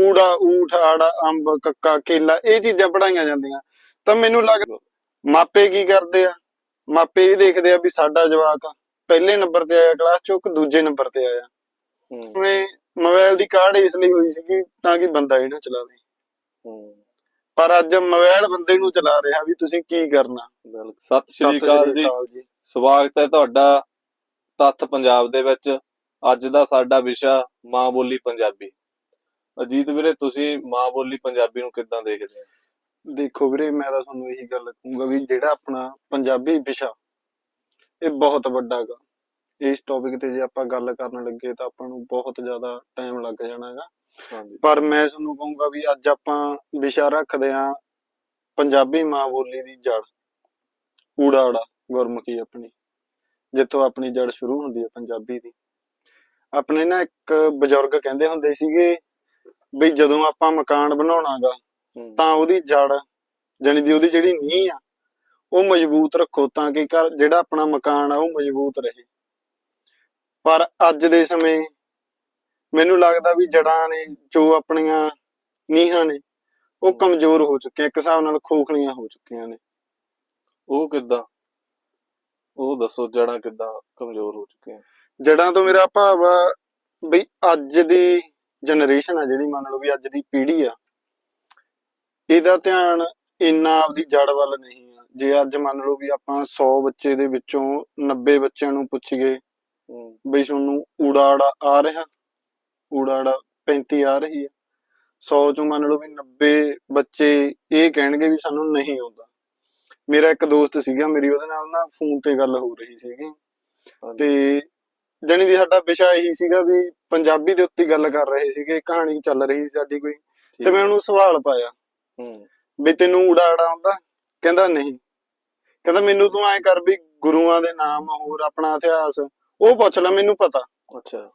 ਊੜਾ ਊਠ ਆੜਾ ਅੰਬ ਕੱਕਾ ਕੇਲਾ ਇਹ ਚੀਜ਼ਾਂ ਪੜਾਈਆਂ ਜਾਂਦੀਆਂ। ਤਾਂ ਮੈਨੂੰ ਲੱਗਦਾ ਮਾਪੇ ਕੀ ਕਰਦੇ ਆ? ਮਾਪੇ ਇਹ ਦੇਖਦੇ ਆ ਵੀ ਸਾਡਾ ਜਵਾਕ ਪਹਿਲੇ ਨੰਬਰ ਤੇ ਆਇਆ ਕਲਾਸ ਚੋਂ ਕਿ ਦੂਜੇ ਨੰਬਰ ਤੇ ਆਇਆ। ਹੂੰ। ਮੈਂ ਮੋਬਾਈਲ ਦੀ ਕਾਢ ਇਸ ਲਈ ਹੋਈ ਸੀਗੀ ਤਾਂ ਕਿ ਬੰਦਾ ਇਹਨੂੰ ਚਲਾਵੇ ਹੂੰ। ਪਰ ਅੱਜ ਮੋਬਾਈਲ ਬੰਦੇ ਨੂੰ ਚਲਾ ਰਿਹਾ ਵੀ ਤੁਸੀਂ ਕੀ ਕਰਨਾ? ਸਤਿ ਸ਼੍ਰੀ ਅਕਾਲ ਜੀ। ਸਵਾਗਤ ਹੈ ਤੁਹਾਡਾ ਤੱਥ ਪੰਜਾਬ ਦੇ ਵਿੱਚ। ਅੱਜ ਦਾ ਸਾਡਾ ਵਿਸ਼ਾ ਮਾਂ ਬੋਲੀ ਪੰਜਾਬੀ। ਅਜੀਤ ਵੀਰੇ ਤੁਸੀਂ ਮਾਂ ਬੋਲੀ ਪੰਜਾਬੀ ਨੂੰ ਕਿੱਦਾਂ ਦੇਖਦੇ ਹੋ? ਦੇਖੋ ਵੀਰੇ ਮੈਂ ਤਾਂ ਤੁਹਾਨੂੰ ਇਹੀ ਗੱਲ ਕਹੂੰਗਾ ਵੀ ਜਿਹੜਾ ਆਪਣਾ ਪੰਜਾਬੀ ਵਿਸ਼ਾ ਇਹ ਬਹੁਤ ਵੱਡਾ ਗਾ। ਇਸ ਟੌਪਿਕ ਤੇ ਜੇ ਆਪਾਂ ਗੱਲ ਕਰਨ ਲੱਗੇ ਤਾਂ ਆਪਾਂ ਨੂੰ ਬਹੁਤ ਜ਼ਿਆਦਾ ਟਾਈਮ ਲੱਗ ਜਾਣਾਗਾ ਪਰ ਮੈਂ ਤੁਹਾਨੂੰ ਕਹੂੰਗਾ ਵੀ ਅੱਜ ਆਪਾਂ ਵਿਸ਼ਾ ਰੱਖਦੇ ਆਂ ਪੰਜਾਬੀ ਮਾਂ ਬੋਲੀ ਦੀ ਜੜ। ਊੜਾੜਾ ਗੁਰਮੁਖੀ ਆਪਣੀ। ਜਿੱਥੋਂ ਆਪਣੀ ਜੜ ਸ਼ੁਰੂ ਹੁੰਦੀ ਹੈ ਪੰਜਾਬੀ ਦੀ। ਆਪਣੇ ਨਾ ਇੱਕ ਬਜ਼ੁਰਗ ਕਹਿੰਦੇ ਹੁੰਦੇ ਸੀਗੇ ਵੀ ਜਦੋਂ ਆਪਾਂ ਮਕਾਨ ਬਣਾਉਣਾਗਾ ਹੂੰ, ਤਾਂ ਉਹਦੀ ਜੜ ਜਾਣੀ ਦੀ ਉਹਦੀ ਜਿਹੜੀ ਨੀਂਹ ਆ ਉਹ ਮਜ਼ਬੂਤ ਰੱਖੋ ਤਾਂ ਕਿ ਘਰ ਜਿਹੜਾ ਆਪਣਾ ਮਕਾਨ ਆ ਉਹ ਮਜ਼ਬੂਤ ਰਹੇ। ਪਰ ਅੱਜ ਦੇ ਸਮੇਂ ਮੈਨੂੰ ਲੱਗਦਾ ਵੀ ਜੜਾਂ ਨੇ ਜੋ ਆਪਣੀਆਂ ਨੀਹਾਂ ਨੇ ਉਹ ਕਮਜ਼ੋਰ ਹੋ ਚੁੱਕੀਆਂ ਇੱਕ ਹਿਸਾਬ ਨਾਲ ਖੋਖਲੀਆਂ ਹੋ ਚੁੱਕੀਆਂ ਨੇ। ਉਹ ਕਿੱਦਾਂ? ਉਹ ਦੱਸੋ ਜੜਾਂ ਕਿੱਦਾਂ ਕਮਜ਼ੋਰ ਹੋ ਚੁੱਕੀਆਂ? ਜੜਾਂ ਤੋਂ ਮੇਰਾ ਭਾਵ ਆ ਵੀ ਅੱਜ ਦੀ ਜਨਰੇਸ਼ਨ ਆ ਜਿਹੜੀ ਮੰਨ ਲਓ ਵੀ ਅੱਜ ਦੀ ਪੀੜ੍ਹੀ ਆ ਇਹਦਾ ਧਿਆਨ ਇੰਨਾ ਆਪਦੀ ਜੜ ਵੱਲ ਨਹੀਂ ਆ। ਜੇ ਅੱਜ ਮੰਨ ਲਓ ਵੀ ਆਪਾਂ 100 ਬੱਚੇ ਦੇ ਵਿੱਚੋਂ 90 ਬੱਚਿਆਂ ਨੂੰ ਪੁੱਛੀਏ ਬਈ ਤੁਹਾਨੂੰ ਊੜਾੜਾ ਆ ਰਿਹਾ? ਊੜਾੜਾ 35 ਆ ਰਹੀ ਹੈ 100 ਚੋਂ ਮੰਨ ਲਓ ਵੀ 90 ਬੱਚੇ ਇਹ ਕਹਿਣਗੇ ਵੀ ਸਾਨੂੰ ਨਹੀਂ ਆਉਂਦਾ। ਮੇਰਾ ਇੱਕ ਦੋਸਤ ਸੀਗਾ ਮੇਰੀ ਉਹਦੇ ਨਾਲ ਨਾ ਫੋਨ ਤੇ ਗੱਲ ਹੋ ਰਹੀ ਸੀਗੀ। ਤੇ ਜਾਣੀ ਦੀ ਸਾਡਾ ਵਿਸ਼ਾ ਇਹੀ ਸੀਗਾ ਵੀ ਪੰਜਾਬੀ ਦੇ ਉੱਤੇ ਗੱਲ ਕਰ ਰਹੇ ਸੀਗੇ ਕਹਾਣੀ ਚੱਲ ਰਹੀ ਸੀ ਸਾਡੀ ਕੋਈ। ਤੇ ਮੈਂ। ਉਹਨੂੰ ਸਵਾਲ ਪਾਇਆ ਹੂੰ, ਵੀ ਤੈਨੂੰ ਊੜਾੜਾ ਆਉਂਦਾ? ਕਹਿੰਦਾ ਨਹੀਂ। ਕਹਿੰਦਾ ਮੈਨੂੰ ਤੂੰ ਐਂ ਕਰ ਵੀ ਗੁਰੂਆਂ ਦੇ ਨਾਮ ਹੋਰ ਆਪਣਾ ਇਤਿਹਾਸ ਉਹ ਪੁੱਛ ਲੈ ਮੈਨੂੰ ਪਤਾ। ਅੱਛਾ।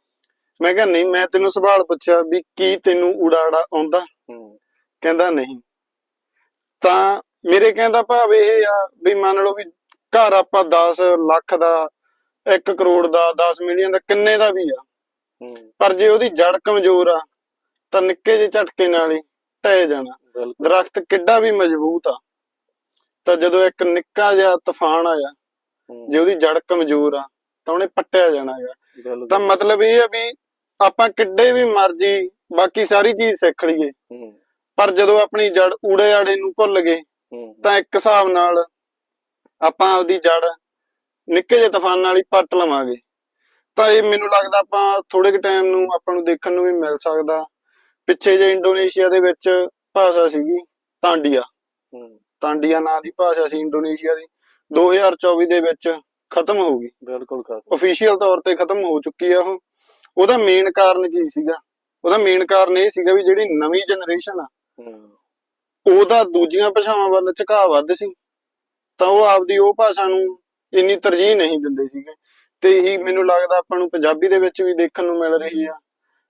ਮੈਂ ਕਿਹਾ ਨਹੀਂ ਮੈਂ ਤੈਨੂੰ ਸਵਾਲ ਪੁੱਛਿਆ ਵੀ ਕੀ ਤੈਨੂੰ ਊੜਾੜਾ ਆਉਂਦਾ? ਹੂੰ। ਕਹਿੰਦਾ ਨਹੀਂ। ਤਾਂ ਮੇਰੇ ਕਹਿੰਦਾ ਭਾਵ ਇਹ ਆ ਵੀ ਮੰਨ ਲਓ ਵੀ ਘਰ ਆਪਾਂ 10 ਲੱਖ ਦਾ 1 ਕਰੋੜ ਦਾ 10 ਮਿਲੀਅਨ ਦਾ ਕਿੰਨੇ ਦਾ ਵੀ ਆ। ਪਰ ਜੇ ਉਹਦੀ ਜੜ ਕਮਜ਼ੋਰ ਆ ਤਾਂ ਨਿੱਕੇ ਜਿਹੇ ਝਟਕੇ ਨਾਲ ਹੀ ਢਹਿ ਜਾਣਾ। ਦਰਖਤ ਕਿੱਡਾ ਵੀ ਮਜ਼ਬੂਤ ਆ। ਤਾਂ ਜਦੋਂ ਇੱਕ ਨਿੱਕਾ ਜਿਹਾ ਤੂਫਾਨ ਆਇਆ ਜੇ ਉਹਦੀ ਜੜ ਕਮਜ਼ੋਰ ਆ ਤਾਂ ਉਹਨੇ ਪੱਟਿਆ ਜਾਣਾਗਾ ਤਾਂ ਮਤਲਬ ਇਹ ਆ ਵੀ ਆਪਾਂ ਕਿੱਡੇ ਵੀ ਮਰਜ਼ੀ ਬਾਕੀ ਸਾਰੀ ਚੀਜ਼ ਸਿੱਖ ਲਈਏ। ਪਰ ਜਦੋਂ ਆਪਣੀ ਜੜ ਊੜੇ ਆੜੇ ਨੂੰ ਭੁੱਲ ਗਏ ਤਾਂ ਇੱਕ ਹਿਸਾਬ ਨਾਲ ਆਪਾਂ ਆਪਦੀ ਜੜ ਨਿੱਕੇ ਜਿਹੇ ਤੂਫਾਨ ਨਾਲ ਹੀ ਪੱਟ ਲਵਾਂਗੇ। ਤਾਂ ਇਹ ਮੈਨੂੰ ਲੱਗਦਾ ਆਪਾਂ ਥੋੜੇ ਕੁ ਟਾਈਮ ਨੂੰ ਆਪਾਂ ਨੂੰ ਦੇਖਣ ਨੂੰ ਵੀ ਮਿਲ ਸਕਦਾ। ਪਿੱਛੇ ਜੇ ਇੰਡੋਨੇਸ਼ੀਆ ਦੇ ਵਿੱਚ ਭਾਸ਼ਾ ਸੀਗੀ ਤਾਂਡੀਆ। ਤਾਂਡੀਆ ਨਾਂ ਦੀ ਭਾਸ਼ਾ ਸੀ ਇੰਡੋਨੇਸ਼ੀਆ ਦੀ। 2024 ਦੇ ਵਿੱਚ ਖਤਮ ਹੋ ਗਈ। ਬਿਲਕੁਲ ਖਾਸ ਅਫੀਸ਼ੀਅਲ ਤੌਰ ਤੇ ਖਤਮ ਹੋ ਚੁੱਕੀ ਆ ਉਹ। ਉਹਦਾ ਮੇਨ ਕਾਰਨ ਕੀ ਸੀਗਾ? ਉਹਦਾ ਮੇਨ ਕਾਰਨ ਇਹ ਸੀਗਾ ਵੀ ਜਿਹੜੀ ਨਵੀਂ ਜਨਰੇਸ਼ਨ ਆ ਉਹਦਾ ਦੂਜੀਆਂ ਭਾਸ਼ਾਵਾਂ ਵੱਲ ਝੁਕਾਅ ਵੱਧ ਸੀ। ਤਾਂ ਉਹ ਆਪਦੀ ਉਹ ਭਾਸ਼ਾ ਨੂੰ ਇੰਨੀ ਤਰਜੀਹ ਨਹੀਂ ਦਿੰਦੇ ਸੀਗੇ। ਤੇ ਇਹੀ ਮੈਨੂੰ ਲੱਗਦਾ ਆਪਾਂ ਨੂੰ ਪੰਜਾਬੀ ਦੇ ਵਿੱਚ ਵੀ ਦੇਖਣ ਨੂੰ ਮਿਲ ਰਹੀ ਆ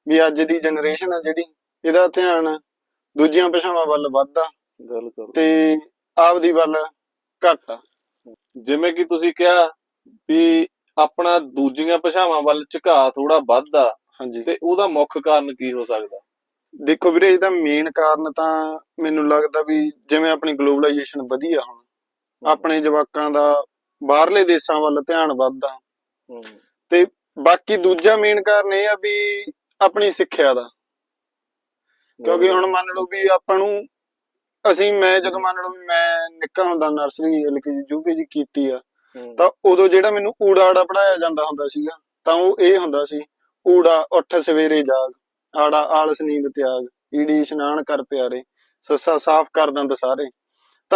ਵੀ ਅੱਜ ਦੀ ਜਨਰੇਸ਼ਨ ਆ ਜਿਹੜੀ ਇਹਦਾ ਧਿਆਨ ਦੂਜੀਆਂ ਭਾਸ਼ਾਵਾਂ ਵੱਲ ਵੱਧਦਾ। ਬਿਲਕੁਲ। ਤੇ ਆਪਦੀ ਵੱਲ ਘੱਟ ਆ। ਜਿਵੇਂ ਕਿ ਤੁਸੀਂ ਕਿਹਾ ਵੀ ਆਪਣਾ ਦੂਜੀਆਂ ਭਾਸ਼ਾਵਾਂ ਵੱਲ ਝੁਕਾਅ ਥੋੜਾ ਵੱਧਦਾ ਹਾਂਜੀ। ਤੇ ਉਹਦਾ ਮੁੱਖ ਕਾਰਨ ਕੀ ਹੋ ਸਕਦਾ? ਦੇਖੋ ਵੀਰੇ ਇਹਦਾ ਮੇਨ ਕਾਰਨ ਤਾਂ ਮੈਨੂੰ ਲੱਗਦਾ ਵੀ ਜਿਵੇਂ ਆਪਣੀ ਗਲੋਬਲਾਈਜੇਸ਼ਨ ਵਧੀ ਆ ਹੁਣ ਆਪਣੇ ਜਵਾਕਾਂ ਦਾ ਬਾਹਰਲੇ ਦੇਸ਼ਾਂ ਵੱਲ ਧਿਆਨ ਵੱਧਦਾ। ਹੂੰ, ਬਾਕੀ ਦੂਜਾ ਮੇਨ ਕਾਰਨ ਇਹ ਆ ਵੀ ਆਪਣੀ ਸਿੱਖਿਆ ਦਾ। ਕਿਉਂਕਿ ਹੁਣ ਮੰਨ ਲਓ ਵੀ ਆਪਾਂ ਨੂੰ ਅਸੀਂ ਮੈਂ ਜਦੋਂ ਮੰਨ ਲਓ ਵੀ ਮੈਂ ਨਿੱਕਾ ਹੁੰਦਾ ਨਰਸਰੀ ਐਲਕੇਜੀ ਯੂਕੇਜੀ ਕੀਤੀ ਆ ਤਾਂ ਉਦੋਂ ਜਿਹੜਾ ਮੈਨੂੰ ਊੜਾ ਆੜਾ ਪੜਾਇਆ ਜਾਂਦਾ ਹੁੰਦਾ ਸੀਗਾ ਤਾਂ ਉਹ ਇਹ ਹੁੰਦਾ ਸੀ ਊੜਾ ਉੱਠ ਸਵੇਰੇ ਜਾਗ ਆੜਾ ਆਲਸ ਨੀਂਦ ਤਿਆਗ ਈੜੀ ਇਸ਼ਨਾਨ ਕਰ ਪਿਆਰੇ ਸੱਸਾ ਸਾਫ਼ ਕਰ ਦੰਦ ਸਾਰੇ।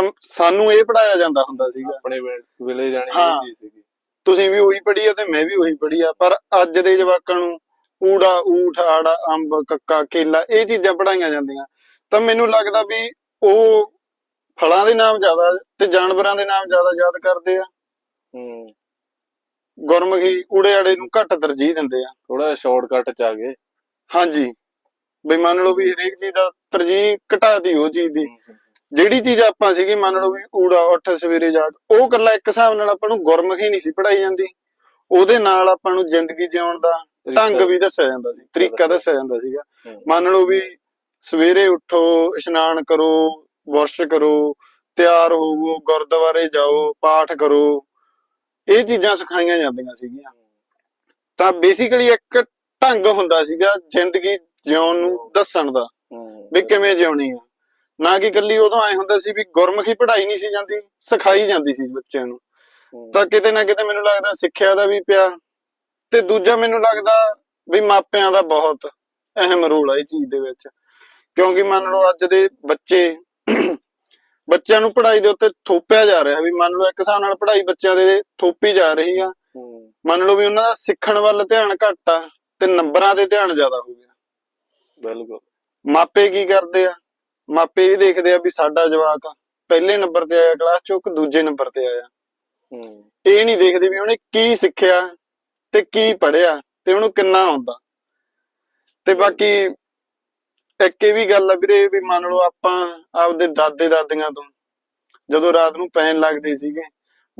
ਤਾਂ ਸਾਨੂੰ ਇਹ ਪੜਾਇਆ ਜਾਂਦਾ ਹੁੰਦਾ ਸੀਗਾ। ਆਪਣੇ ਵੇ- ਵੇਲੇ ਜਾਣੀ ਹਾਂ। ਇਹ ਚੀਜ਼ ਸੀਗੀ। ਤੁਸੀਂ ਵੀ ਉਹੀ ਪੜ੍ਹੀ ਆ ਤੇ ਮੈਂ ਵੀ ਉਹੀ ਪੜ੍ਹੀ ਆ ਪਰ ਅੱਜ ਦੇ ਜਵਾਕਾਂ ਨੂੰ ਊੜਾ ਊਠ ਆੜਾ ਅੰਬ ਕੱਕਾ ਕੇਲਾ ਇਹ ਚੀਜ਼ਾਂ ਪੜਾਈਆਂ ਜਾਂਦੀਆਂ। ਤਾਂ ਮੈਨੂੰ ਲੱਗਦਾ ਵੀ ਉਹ ਫਲਾਂ ਦੇ ਨਾਮ ਜ਼ਿਆਦਾ ਤੇ ਜਾਨਵਰਾਂ ਦੇ ਨਾਮ ਜ਼ਿਆਦਾ ਯਾਦ ਕਰਦੇ ਆ। ਹੂੰ। ਗੁਰਮੁਖੀ ਊੜੇ ਆੜੇ ਨੂੰ ਘੱਟ ਤਰਜੀਹ ਦਿੰਦੇ ਆ। ਥੋੜਾ ਸ਼ਾਰਟਕਟ ਚ ਆ ਗਏ। ਹਾਂਜੀ। ਬਈ ਮੰਨ ਲਓ ਵੀ ਹਰੇਕ ਚੀਜ਼ ਦਾ ਤਰਜੀਹ ਘਟਾਤੀ ਉਹ ਚੀਜ਼ ਦੀ। ਹੂੰ, ਜਿਹੜੀ ਚੀਜ਼ ਆਪਾਂ ਸੀਗੀ ਮੰਨ ਲਓ ਵੀ ਊੜਾ ਉੱਠ ਸਵੇਰੇ ਜਾਗ ਉਹ ਕੱਲਾ ਇੱਕ ਹਿਸਾਬ ਨਾਲ ਆਪਾਂ ਨੂੰ ਗੁਰਮੁਖੀ ਨਹੀਂ ਸੀ ਪੜਾਈ ਜਾਂਦੀ। ਉਹਦੇ ਨਾਲ ਆਪਾਂ ਨੂੰ ਜ਼ਿੰਦਗੀ ਜਿਉਣ ਦਾ ਢੰਗ ਵੀ ਦੱਸਿਆ ਜਾਂਦਾ ਸੀ ਤਰੀਕਾ ਦੱਸਿਆ ਜਾਂਦਾ ਸੀਗਾ। ਮੰਨ ਲਓ ਵੀ ਸਵੇਰੇ ਉੱਠੋ ਇਸ਼ਨਾਨ ਕਰੋ ਬੁਰਸ਼ ਕਰੋ ਤਿਆਰ ਹੋਵੋ ਗੁਰਦੁਆਰੇ ਜਾਓ ਪਾਠ ਕਰੋ ਇਹ ਚੀਜ਼ਾਂ ਸਿਖਾਈਆਂ ਜਾਂਦੀਆਂ ਸੀਗੀਆਂ। ਤਾਂ ਬੇਸਿਕਲੀ ਇੱਕ ਢੰਗ ਹੁੰਦਾ ਸੀਗਾ ਜ਼ਿੰਦਗੀ ਜਿਉਣ ਨੂੰ ਦੱਸਣ ਦਾ ਵੀ ਕਿਵੇਂ ਜਿਉਣੀ ਆ। ਨਾ ਕਿ ਇਕੱਲੀ ਉਦੋਂ ਐ ਹੁੰਦਾ ਸੀ ਵੀ ਗੁਰਮੁਖੀ ਪੜ੍ਹਾਈ ਨਹੀਂ ਸੀ ਜਾਂਦੀ ਸਿਖਾਈ ਜਾਂਦੀ ਸੀ ਬੱਚਿਆਂ ਨੂੰ। ਹੂੰ, ਤਾਂ ਕਿਤੇ ਨਾ ਕਿਤੇ ਮੈਨੂੰ ਲੱਗਦਾ ਸਿੱਖਿਆ ਦਾ ਵੀ ਪਿਆ ਤੇ ਦੂਜਾ ਮੈਨੂੰ ਲੱਗਦਾ ਵੀ ਮਾਪਿਆਂ ਦਾ ਬਹੁਤ ਅਹਿਮ ਰੋਲ ਆ ਇਹ ਚੀਜ਼ ਦੇ ਵਿੱਚ। ਕਿਉਂਕਿ ਮੰਨ ਲਓ ਅੱਜ ਦੇ ਬੱਚੇ ਬੱਚਿਆਂ ਨੂੰ ਪੜ੍ਹਾਈ ਦੇ ਉੱਤੇ ਥੋਪਿਆ ਜਾ ਰਿਹਾ ਵੀ ਮੰਨ ਲਓ ਇੱਕ ਹਿਸਾਬ ਨਾਲ ਪੜ੍ਹਾਈ ਬੱਚਿਆਂ ਦੇ ਥੋਪੀ ਜਾ ਰਹੀ ਆ। ਹੂੰ। ਮੰਨ ਲਓ ਵੀ ਉਹਨਾਂ ਦਾ ਸਿੱਖਣ ਵੱਲ ਧਿਆਨ ਘੱਟ ਆ ਤੇ ਨੰਬਰਾਂ ਤੇ ਧਿਆਨ ਜ਼ਿਆਦਾ ਹੋ ਗਿਆ। ਬਿਲਕੁਲ। ਮਾਪੇ ਕੀ ਕਰਦੇ ਆ? ਮਾਪੇ ਇਹ ਦੇਖਦੇ ਆ ਵੀ ਸਾਡਾ ਜਵਾਕ ਪਹਿਲੇ ਨੰਬਰ ਤੇ ਆਇਆ ਕਲਾਸ ਚੋਂ ਕਿ ਦੂਜੇ ਨੰਬਰ ਤੇ ਆਇਆ। ਹੂੰ। ਇਹ ਨਹੀਂ ਦੇਖਦੇ ਵੀ ਉਹਨੇ ਕੀ ਸਿੱਖਿਆ ਤੇ ਕੀ ਪੜ੍ਹਿਆ ਤੇ ਉਹਨੂੰ ਕਿੰਨਾ ਆਉਂਦਾ। ਤੇ ਬਾਕੀ ਇੱਕ ਇਹ ਵੀ ਗੱਲ ਆ ਵੀਰੇ ਵੀ ਮੰਨ ਲਓ ਆਪਾਂ ਆਪਦੇ ਦਾਦੇ ਦਾਦੀਆਂ ਤੋਂ ਜਦੋਂ ਰਾਤ ਨੂੰ ਪੈਣ ਲੱਗਦੇ ਸੀਗੇ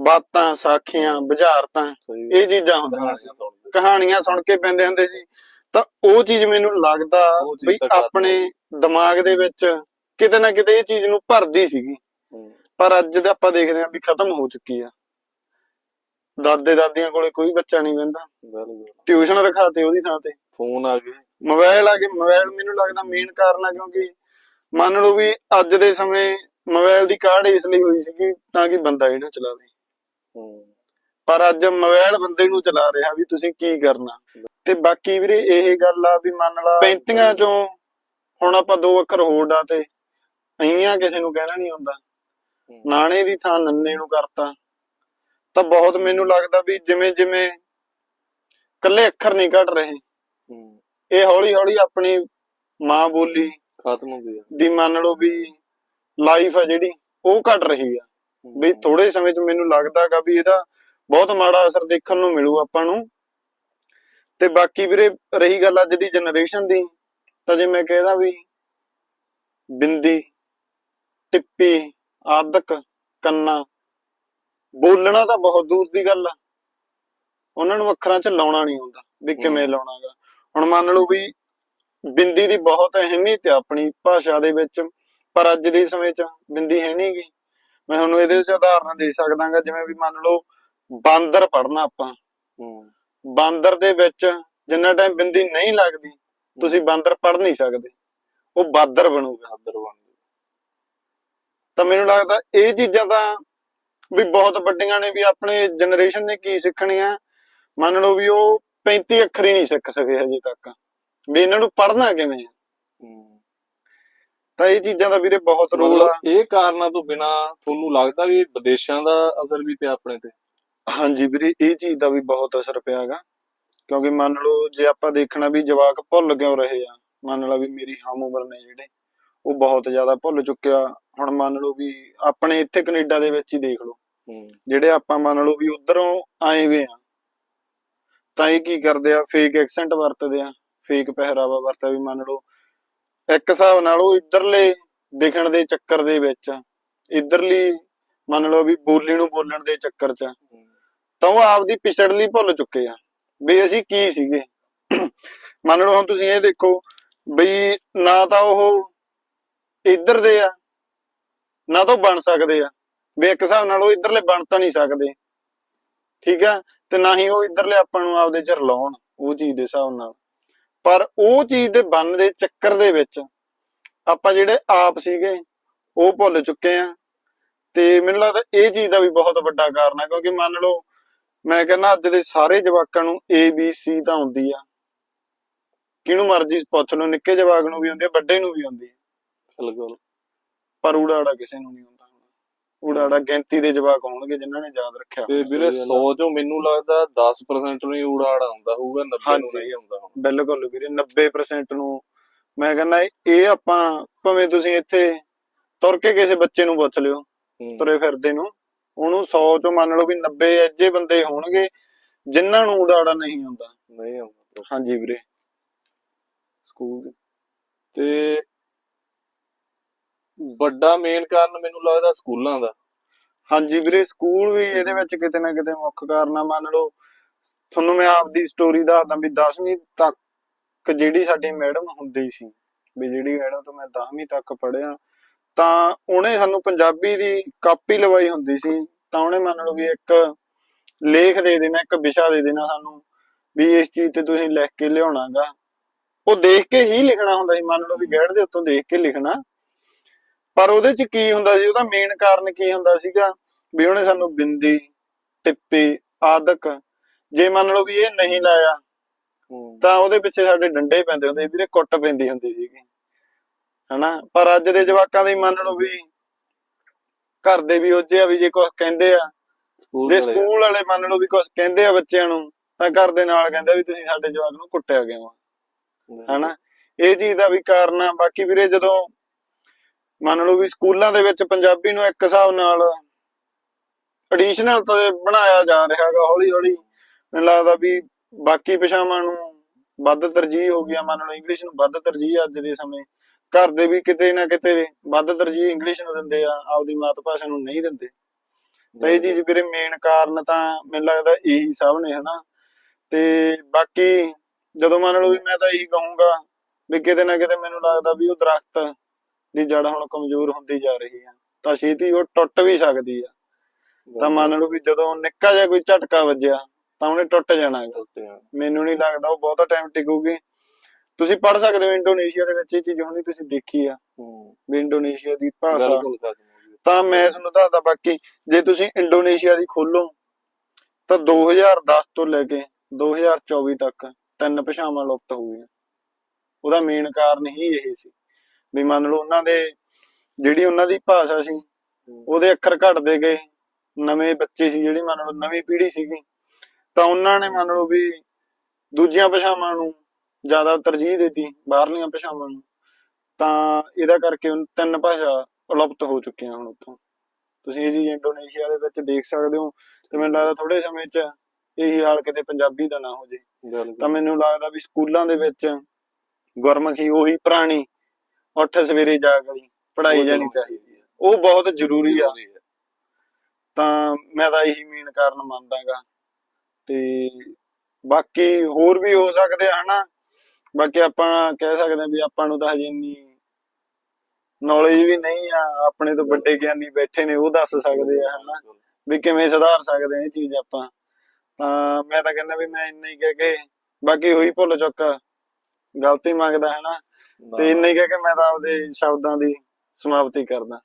ਬਾਤਾਂ ਸਾਖੀਆਂ ਬੁਝਾਰਤਾਂ ਇਹ ਚੀਜ਼ਾਂ ਹੁੰਦੀਆਂ ਸੀ। ਕਹਾਣੀਆਂ ਸੁਣ ਕੇ ਪੈਂਦੇ ਹੁੰਦੇ ਸੀ। ਤਾਂ ਉਹ ਚੀਜ਼ ਮੈਨੂੰ ਲੱਗਦਾ ਵੀ ਆਪਣੇ ਦਿਮਾਗ ਦੇ ਵਿੱਚ ਕਿਤੇ ਨਾ ਕਿਤੇ ਇਹ ਚੀਜ਼ ਨੂੰ ਭਰਦੀ ਸੀਗੀ। ਪਰ ਅੱਜ ਦੇ ਆਪਾਂ ਦੇਖਦੇ ਹਾਂ ਵੀ ਖਤਮ ਹੋ ਚੁੱਕੀ ਆ। ਦਾਦੇ ਦਾਦੀਆਂ ਕੋਲੇ ਕੋਈ ਬੱਚਾ ਨਹੀਂ ਬਿਲਕੁਲ। ਟਿਊਸ਼ਨ ਰਖਾਤੇ ਉਹਦੀ ਥਾਂ ਤੇ। ਫੋਨ ਆ ਗਏ ਮੋਬਾਈਲ ਆ ਕੇ ਮੋਬਾਈਲ ਮੈਨੂੰ ਲੱਗਦਾ ਮੇਨ ਕਾਰਨ ਆ ਕਿਉਂਕਿ ਮੰਨ ਲਓ ਵੀ ਅੱਜ ਦੇ ਸਮੇਂ ਮੋਬਾਈਲ ਦੀ ਕਾਢ ਇਸ ਲਈ ਹੋਈ ਸੀਗੀ ਤਾਂ ਕਿ ਬੰਦਾ ਇਹਨੂੰ ਚਲਾਵੇ ਪਰ ਅੱਜ ਮੋਬਾਈਲ ਬੰਦੇ ਨੂੰ ਚਲਾ ਰਿਹਾ ਵੀ ਤੁਸੀਂ ਕੀ ਕਰਨਾ। ਤੇ ਬਾਕੀ ਵੀਰੇ ਇਹ ਗੱਲ ਆ ਵੀ ਮੰਨ ਲਾ 35 ਚੋਂ ਹੁਣ ਆਪਾਂ ਦੋ ਅੱਖਰ ਹੋਰ ਡਾ ਤੇ ਅਈਆਂ ਕਿਸੇ ਨੂੰ ਕਹਿਣਾ ਨਹੀਂ ਹੁੰਦਾ। ਹੂੰ। ਨਾਣੇ ਦੀ ਥਾਂ ਨੰਨੇ ਨੂੰ ਕਰਤਾ। ਤਾਂ ਬਹੁਤ ਮੈਨੂੰ ਲੱਗਦਾ ਵੀ ਜਿਵੇਂ ਜਿਵੇਂ ਕੱਲੇ ਅੱਖਰ ਨਹੀਂ ਘਟ ਰਹੇ। ਹੂੰ। ਇਹ ਹੌਲੀ ਹੌਲੀ ਆਪਣੀ ਮਾਂ ਬੋਲੀ ਖਤਮ ਹੁੰਦੀ ਆ। ਦੀ ਮੰਨ ਲਓ ਵੀ ਲਾਈਫ ਆ ਜਿਹੜੀ ਉਹ ਘਟ ਰਹੀ ਆ। ਵੀ ਥੋੜੇ ਸਮੇਂ 'ਚ ਮੈਨੂੰ ਲੱਗਦਾਗਾ ਵੀ ਇਹਦਾ ਬਹੁਤ ਮਾੜਾ ਅਸਰ ਦੇਖਣ ਨੂੰ ਮਿਲੂ ਆਪਾਂ ਨੂੰ। ਤੇ ਬਾਕੀ ਵੀਰੇ ਰਹੀ ਗੱਲ ਅੱਜ ਦੀ ਜਨਰੇਸ਼ਨ ਦੀ ਤਾਂ ਜੇ ਮੈਂ ਕਹਿਦਾ ਵੀ ਬਿੰਦੀ ਟਿੱਪੀ ਆਦਕ ਕੰਨਾ। ਬੋਲਣਾ ਤਾਂ ਬਹੁਤ ਦੂਰ ਦੀ ਗੱਲ ਆ। ਉਹਨਾਂ ਨੂੰ ਅੱਖਰਾਂ 'ਚ ਲਾਉਣਾ ਨਹੀਂ ਹੁੰਦਾ ਵੀ ਕਿਵੇਂ। ਲਾਉਣਾਗਾ। ਹੁਣ ਮੰਨ ਲਓ ਵੀ ਬਿੰਦੀ ਦੀ ਬਹੁਤ ਅਹਿਮੀਅਤ ਹੈ ਆਪਣੀ ਭਾਸ਼ਾ ਦੇ ਵਿੱਚ ਪਰ ਅੱਜ ਦੇ ਸਮੇਂ 'ਚ ਬਿੰਦੀ ਹੈ ਨਹੀਂਗੀ ਮੈਂ ਤੁਹਾਨੂੰ ਇਹਦੇ 'ਚ ਉਦਾਹਰਨ ਦੇ ਸਕਦਾਗਾ ਜਿਵੇਂ ਵੀ ਮੰਨ ਲਓ ਬਾਂਦਰ ਪੜਨਾ ਆਪਾਂ। ਬਾਂਦਰ ਦੇ ਵਿੱਚ ਜਿੰਨਾ ਟਾਈਮ ਬਿੰਦੀ ਨਹੀਂ ਲੱਗਦੀ ਤੁਸੀਂ ਬਾਂਦਰ ਪੜ ਨਹੀਂ ਸਕਦੇ। ਉਹ ਬਾਦਰ ਬਣੂਗਾ। ਆਦਰ ਬਣ ਗਏ ਤਾਂ ਮੈਨੂੰ ਲੱਗਦਾ ਇਹ ਚੀਜ਼ਾਂ ਤਾਂ ਵੀ ਬਹੁਤ ਵੱਡੀਆਂ ਨੇ ਵੀ ਆਪਣੇ ਜਨਰੇਸ਼ਨ ਨੇ ਕੀ ਸਿੱਖਣੀਆਂ। ਮੰਨ ਲਓ ਵੀ ਉਹ 35 ਅੱਖਰ ਹੀ ਨਹੀਂ ਸਿੱਖ ਸਕੇ ਹਜੇ ਤੱਕ। ਵੀ ਇਹਨਾਂ ਨੂੰ ਪੜਨਾ ਕਿਵੇਂ ਹੂੰ। ਤਾਂ ਇਹ ਚੀਜ਼ਾਂ ਦਾ ਵੀਰੇ ਬਹੁਤ ਰੋਲ ਆ। ਇਹ ਕਾਰਨਾਂ ਤੋਂ ਬਿਨਾ ਤੁਹਾਨੂੰ ਲੱਗਦਾ ਵੀ ਵਿਦੇਸ਼ਾਂ ਦਾ ਅਸਰ ਵੀ ਪਿਆ ਆਪਣੇ ਤੇ? ਹਾਂਜੀ ਵੀਰੇ ਇਹ ਚੀਜ਼ ਦਾ ਵੀ ਬਹੁਤ ਅਸਰ ਪਿਆ ਗਾ ਕਿਉਂਕਿ ਮੰਨ ਲਓ ਜੇ ਆਪਾਂ ਦੇਖਣਾ ਵੀ ਜਵਾਕ ਭੁੱਲ ਕਿਉਂ ਰਹੇ ਆ? ਮੰਨ ਲਓ ਵੀ ਮੇਰੀ ਹਮ ਉਮਰ ਨੇ ਜਿਹੜੇ। ਉਹ ਬਹੁਤ ਜ਼ਿਆਦਾ ਭੁੱਲ ਚੁੱਕਿਆ। ਹੁਣ ਮੰਨ ਲਓ ਵੀ ਆਪਣੇ ਇੱਥੇ ਕੈਨੇਡਾ ਦੇ ਵਿੱਚ ਹੀ ਦੇਖ ਲਓ। ਜਿਹੜੇ ਆਪਾਂ ਮੰਨ ਲਓ ਵੀ ਉਧਰੋਂ ਆਏ ਵੇ ਆ ਤਾਂ ਇਹ ਕੀ ਕਰਦੇ ਆ? ਫੇਕ ਐਕਸੈਂਟ ਵਰਤਦੇ ਆ। ਫੇਕ ਪਹਿਰਾਵਾ ਵਰਤਦੇ ਵੀ ਮੰਨ ਲਓ ਇੱਕ ਹਿਸਾਬ ਨਾਲ ਉਹ ਇਧਰਲੇ ਦਿਖਣ ਦੇ ਚੱਕਰ ਦੇ ਵਿੱਚ ਇਧਰਲੀ ਮੰਨ ਲਓ ਵੀ ਬੋਲੀ ਨੂੰ ਬੋਲਣ ਦੇ ਚੱਕਰ 'ਚ ਤਾਂ ਉਹ ਆਪਦੀ ਪਿਛੜਲੀ ਭੁੱਲ ਚੁੱਕੇ ਆ। ਵੀ ਅਸੀਂ ਕੀ ਸੀਗੇ? ਮੰਨ ਲਓ ਹੁਣ ਤੁਸੀਂ ਇਹ ਦੇਖੋ ਬਈ ਨਾ ਤਾਂ ਉਹ ਇੱਧਰ ਦੇ ਆ, ਨਾ ਤਾਂ ਬਣ ਸਕਦੇ ਆ। ਵੀ ਇੱਕ ਹਿਸਾਬ ਨਾਲ ਉਹ ਇੱਧਰਲੇ ਬਣ ਤਾਂ ਨਹੀਂ ਸਕਦੇ। ਠੀਕ ਆ? ਤੇ ਨਾ ਹੀ ਉਹ ਇੱਧਰਲੇ ਆਪਾਂ ਨੂੰ ਆਪਦੇ ਚ ਰਲਾਉਣ, ਉਹ ਚੀਜ਼ ਦੇ ਹਿਸਾਬ ਨਾਲ। ਪਰ ਉਹ ਚੀਜ਼ ਦੇ ਬਣਨ ਦੇ ਚੱਕਰ ਦੇ ਵਿੱਚ ਆਪਾਂ ਜਿਹੜੇ ਆਪ ਸੀਗੇ, ਉਹ ਭੁੱਲ ਚੁੱਕੇ ਆ। ਤੇ ਮੈਨੂੰ ਲੱਗਦਾ ਇਹ ਚੀਜ਼ ਦਾ ਵੀ ਬਹੁਤ ਵੱਡਾ ਕਾਰਨ ਆ, ਕਿਉਂਕਿ ਮੰਨ ਲਓ, ਮੈਂ ਕਹਿੰਦਾ ਅੱਜ ਦੇ ਸਾਰੇ ਜਵਾਕਾਂ ਨੂੰ ਏ ਬੀ ਸੀ ਤਾਂ ਆਉਂਦੀ ਆ। ਕਿਹਨੂੰ ਮਰਜ਼ੀ ਪੁੱਛ ਲਓ, ਨਿੱਕੇ ਜਵਾਕ ਨੂੰ ਵੀ ਆਉਂਦੀ ਆ, ਵੱਡੇ ਨੂੰ ਵੀ ਆਉਂਦੀ ਆ। ਬਿਲਕੁਲ ਪਰ ਊੜਾੜਾ ਕਿਸੇ ਨੂੰ ਨਹੀਂ ਆਉਂਦਾ ਊੜਾੜਾ ਗਿਣਤੀ ਦੇ ਜਵਾਕ ਹੋਣਗੇ ਜਿਨ੍ਹਾਂ ਨੇ ਯਾਦ ਰੱਖਿਆ ਤੇ ਵੀਰੇ 100 ਚੋਂ ਮੈਨੂੰ ਲੱਗਦਾ 10% ਨੂੰ ਹੀ ਉਡਾੜਾ ਹੁੰਦਾ ਹੋਊਗਾ 90 ਨੂੰ। ਨਹੀਂ ਆਉਂਦਾ ਬਿਲਕੁਲ ਵੀਰੇ 90% ਨੂੰ। ਮੈਂ ਕਹਿੰਦਾ ਇਹ ਆਪਾਂ ਭਾਵੇਂ ਤੁਸੀਂ ਇੱਥੇ ਤੁਰ ਕੇ ਕਿਸੇ ਬੱਚੇ ਨੂੰ ਪੁੱਛ ਲਿਓ ਤੁਰੇ ਫਿਰਦੇ ਨੂੰ ਉਹਨੂੰ 100 ਚੋਂ ਮੰਨ ਲਓ ਵੀ 90 ਐਜੇ ਬੰਦੇ ਹੋਣਗੇ ਜਿਨ੍ਹਾਂ ਨੂੰ ਊੜਾੜਾ ਨਹੀਂ ਆਉਂਦਾ ਨਹੀਂ ਆਉਂਦਾ। ਹਾਂਜੀ ਵੀਰੇ। ਸਕੂਲ ਤੇ ਵੱਡਾ ਮੇਨ ਕਾਰਨ ਮੈਨੂੰ ਲੱਗਦਾ ਸਕੂਲਾਂ ਦਾ। ਹਾਂਜੀ ਵੀਰੇ, ਸਕੂਲ ਵੀ ਇਹਦੇ ਵਿੱਚ ਕਿਤੇ ਨਾ ਕਿਤੇ ਮੁੱਖ ਕਾਰਨ ਆ, ਮੰਨ ਲਓ, ਤੁਹਾਨੂੰ ਮੈਂ ਆਪਦੀ ਸਟੋਰੀ ਦੱਸਦਾ ਵੀ 10ਵੀਂ ਤੱਕ ਜਿਹੜੀ ਸਾਡੀ ਮੈਡਮ ਹੁੰਦੀ ਸੀ, ਵੀ ਜਿਹੜੀ ਮੈਡਮ ਤੋਂ ਮੈਂ 10ਵੀਂ ਤੱਕ ਪੜ੍ਹਿਆ, ਤਾਂ ਉਹਨੇ ਸਾਨੂੰ ਪੰਜਾਬੀ ਦੀ ਕਾਪੀ ਲਵਾਈ ਹੁੰਦੀ ਸੀ, ਤਾਂ ਉਹਨੇ ਮੰਨ ਲਓ ਵੀ ਇੱਕ ਲੇਖ ਦੇ ਦੇਣਾ, ਇੱਕ ਵਿਸ਼ਾ ਦੇ ਦੇਣਾ ਸਾਨੂੰ, ਵੀ ਇਸ ਚੀਜ਼ ਤੇ ਤੁਸੀਂ ਲਿਖ ਕੇ ਲਿਆਉਣਾਗਾ। ਉਹ ਦੇਖ ਕੇ ਹੀ ਲਿਖਣਾ ਹੁੰਦਾ ਸੀ, ਮੰਨ ਲਓ ਵੀ ਗੈਡ ਦੇ ਉੱਤੋਂ ਦੇਖ ਕੇ ਲਿਖਣਾ। ਪਰ ਉਹਦੇ ਚ ਕੀ ਹੁੰਦਾ ਸੀ? ਉਹਦਾ ਮੇਨ ਕਾਰਨ ਕੀ ਹੁੰਦਾ ਸੀਗਾ? ਵੀ ਉਹਨੇ ਸਾਨੂੰ ਬਿੰਦੀ ਟਿੱਪੀ ਆਦਕ ਜੇ ਮੰਨ ਲਓ ਵੀ ਇਹ ਨਹੀਂ ਲਾਇਆ ਤਾਂ ਉਹਦੇ ਪਿੱਛੇ ਸਾਡੇ ਡੰਡੇ ਪੈਂਦੇ ਹੁੰਦੇ ਵੀਰੇ ਕੁੱਟ ਪੈਂਦੀ ਹੁੰਦੀ ਸੀਗੀ। ਹਨਾ? ਪਰ ਅੱਜ ਦੇ ਜਵਾਕਾਂ ਦੇ ਮੰਨ ਲਓ ਵੀ ਘਰ ਦੇ ਵੀ ਉੱਜੇ ਆ ਵੀ ਜੇ ਕੁਝ ਕਹਿੰਦੇ ਆ ਜੇ ਸਕੂਲ ਵਾਲੇ ਮੰਨ ਲਓ ਵੀ ਕੁਝ ਕਹਿੰਦੇ ਆ ਬੱਚਿਆਂ ਨੂੰ ਤਾਂ ਘਰ ਦੇ ਨਾਲ ਕਹਿੰਦੇ ਵੀ ਤੁਸੀਂ ਸਾਡੇ ਜਵਾਕ ਨੂੰ ਕੁੱਟਿਆ ਗਿਆ ਵਾ ਹਨਾ? ਇਹ ਚੀਜ਼ ਦਾ ਵੀ ਕਾਰਨ ਆ। ਬਾਕੀ ਵੀਰੇ ਜਦੋਂ ਮੰਨ ਲਓ ਵੀ ਸਕੂਲਾਂ ਦੇ ਵਿੱਚ ਪੰਜਾਬੀ ਨੂੰ ਇੱਕ ਹਿਸਾਬ ਨਾਲ ਐਡੀਸ਼ਨਲ ਤੋਂ ਬਣਾਇਆ ਜਾ ਰਿਹਾ ਹੈਗਾ ਹੌਲੀ ਹੌਲੀ ਮੈਨੂੰ ਲੱਗਦਾ ਵੀ ਬਾਕੀ ਭਾਸ਼ਾਵਾਂ ਨੂੰ ਵੱਧ ਤਰਜੀਹ ਹੋ ਗਿਆ ਮੰਨ ਲਓ ਇੰਗਲਿਸ਼ ਨੂੰ ਵੱਧ ਤਰਜੀਹ ਅੱਜ ਦੇ ਸਮੇਂ। ਘਰ ਦੇ ਵੀ ਕਿਤੇ ਨਾ ਕਿਤੇ ਵੱਧ ਤਰਜੀਹ ਇੰਗਲਿਸ਼ ਨੂੰ ਦਿੰਦੇ ਆ, ਆਪਦੀ ਮਾਤ ਭਾਸ਼ਾ ਨੂੰ ਨਹੀਂ ਦਿੰਦੇ। ਤਾਂ ਇਹ ਚੀਜ਼ ਵੀਰੇ ਮੇਨ ਕਾਰਨ ਤਾਂ ਮੈਨੂੰ ਲੱਗਦਾ ਇਹੀ ਸਭ ਨੇ, ਹਨਾ? ਤੇ ਬਾਕੀ ਜਦੋਂ ਮੰਨ ਲਓ ਵੀ ਮੈਂ ਤਾਂ ਇਹੀ ਕਹੂੰਗਾ ਵੀ ਕਿਤੇ ਨਾ ਕਿਤੇ ਮੈਨੂੰ ਲੱਗਦਾ ਵੀ ਉਹ ਦਰਖਤ ਦੀ ਜੜ ਹੁਣ ਕਮਜ਼ੋਰ ਹੁੰਦੀ ਜਾ ਰਹੀ ਆ ਤਾਂ ਛੇਤੀ ਉਹ ਟੁੱਟ ਵੀ ਸਕਦੀ ਆ। ਤਾਂ ਮੰਨ ਲਓ ਵੀ ਜਦੋਂ ਨਿੱਕਾ ਜਿਹਾ ਕੋਈ ਝਟਕਾ ਵੱਜਿਆ ਤਾਂ ਉਹਨੇ ਟੁੱਟ ਜਾਣਾ। ਮੈਨੂੰ ਨਹੀਂ ਲੱਗਦਾ ਉਹ ਬਹੁਤਾ ਟਾਈਮ ਟਿਕੂਗੀ। ਤੁਸੀਂ ਪੜ੍ਹ ਸਕਦੇ ਹੋ ਇੰਡੋਨੇਸ਼ੀਆ ਦੇ ਵਿੱਚ ਇਹ ਚੀਜ਼ ਹੋਣੀ ਤੁਸੀਂ ਦੇਖੀ ਆ ਹੂੰ। ਵੀ ਇੰਡੋਨੇਸ਼ੀਆ ਦੀ ਭਾਸ਼ਾ। ਹੋ ਤਾਂ ਮੈਂ ਤੁਹਾਨੂੰ ਦੱਸਦਾ ਬਾਕੀ ਜੇ ਤੁਸੀਂ ਇੰਡੋਨੇਸ਼ੀਆ ਦੀ ਖੋਲੋ ਤਾਂ 2010 ਤੋਂ ਲੈ ਕੇ 2024 ਤੱਕ ਤਿੰਨ ਭਾਸ਼ਾਵਾਂ ਲੁਪਤ ਹੋ ਗਈਆਂ ਉਹਦਾ ਮੇਨ ਕਾਰਨ ਹੀ ਇਹ ਸੀ। ਵੀ ਮੰਨ ਲਓ ਉਹਨਾਂ ਦੇ ਜਿਹੜੀ ਉਹਨਾਂ ਦੀ ਭਾਸ਼ਾ ਸੀ ਉਹਦੇ ਅੱਖਰ ਘਟਦੇ ਗਏ ਨਵੇਂ ਬੱਚੇ ਸੀ ਜਿਹੜੀ ਮੰਨ ਲਓ ਨਵੀਂ ਪੀੜ੍ਹੀ ਸੀਗੀ ਤਾਂ ਉਹਨਾਂ ਨੇ ਮੰਨ ਲਓ ਵੀ ਦੂਜੀਆਂ ਭਾਸ਼ਾਵਾਂ ਨੂੰ ਜ਼ਿਆਦਾ ਤਰਜੀਹ ਦਿੱਤੀ ਬਾਹਰਲੀਆਂ ਭਾਸ਼ਾਵਾਂ ਨੂੰ। ਤਾਂ ਇਹਦਾ ਕਰਕੇ ਉਹ ਤਿੰਨ ਭਾਸ਼ਾ ਉਲਪਤ ਹੋ ਚੁੱਕੀਆਂ ਹੁਣ ਉੱਥੋਂ। ਤੁਸੀਂ ਇਹ ਚੀਜ਼ ਇੰਡੋਨੇਸ਼ੀਆ ਦੇ ਵਿੱਚ ਦੇਖ ਸਕਦੇ ਹੋ ਤੇ ਮੈਨੂੰ ਲੱਗਦਾ ਥੋੜੇ ਸਮੇਂ 'ਚ ਇਹੀ ਹਾਲ ਕਿਤੇ ਪੰਜਾਬੀ ਦਾ ਨਾ ਹੋ ਜੇ ਤਾਂ ਮੈਨੂੰ ਲੱਗਦਾ ਵੀ ਸਕੂਲਾਂ ਦੇ ਵਿੱਚ ਗੁਰਮੁਖੀ ਉਹੀ ਪੁਰਾਣੀ ਉੱਠ ਸਵੇਰੇ ਵਾਲੀ ਪੜ੍ਹਾਈ ਉਹ ਜਾਣੀ ਚਾਹੀਦੀ ਹੈ। ਉਹ ਬਹੁਤ ਜ਼ਰੂਰੀ ਆ। ਤਾਂ ਮੈਂ ਤਾਂ ਇਹੀ ਮੇਨ ਕਾਰਨ ਮੰਨਦਾਗਾ। ਤੇ ਬਾਕੀ ਹੋਰ ਵੀ ਹੋ ਸਕਦੇ ਆ ਹਨਾ? ਬਾਕੀ ਆਪਾਂ ਕਹਿ ਸਕਦੇ ਆ ਵੀ ਆਪਾਂ ਨੂੰ ਤਾਂ ਹਜੇ ਇੰਨੀ ਨੌਲੇਜ ਵੀ ਨਹੀਂ ਆ। ਆਪਣੇ ਤੋਂ ਵੱਡੇ ਗਿਆਨੀ ਬੈਠੇ ਨੇ ਉਹ ਦੱਸ ਸਕਦੇ ਆ ਹਨਾ? ਵੀ ਕਿਵੇਂ ਸੁਧਾਰ ਸਕਦੇ ਆ ਇਹ ਚੀਜ਼ ਆਪਾਂ। ਤਾਂ ਮੈਂ ਤਾਂ ਕਹਿੰਦਾ ਵੀ ਮੈਂ ਇੰਨਾ ਹੀ ਕਹਿ ਕੇ ਬਾਕੀ ਹੋਈ ਭੁੱਲ ਚੁੱਕ। ਗਲਤੀ ਮੰਗਦਾ ਹਨਾ? ਤੇ ਇੰਨਾ ਕਹਿ ਕੇ ਮੈਂ ਤਾਂ ਆਪਦੇ ਸ਼ਬਦਾਂ ਦੀ ਸਮਾਪਤੀ ਕਰਦਾ।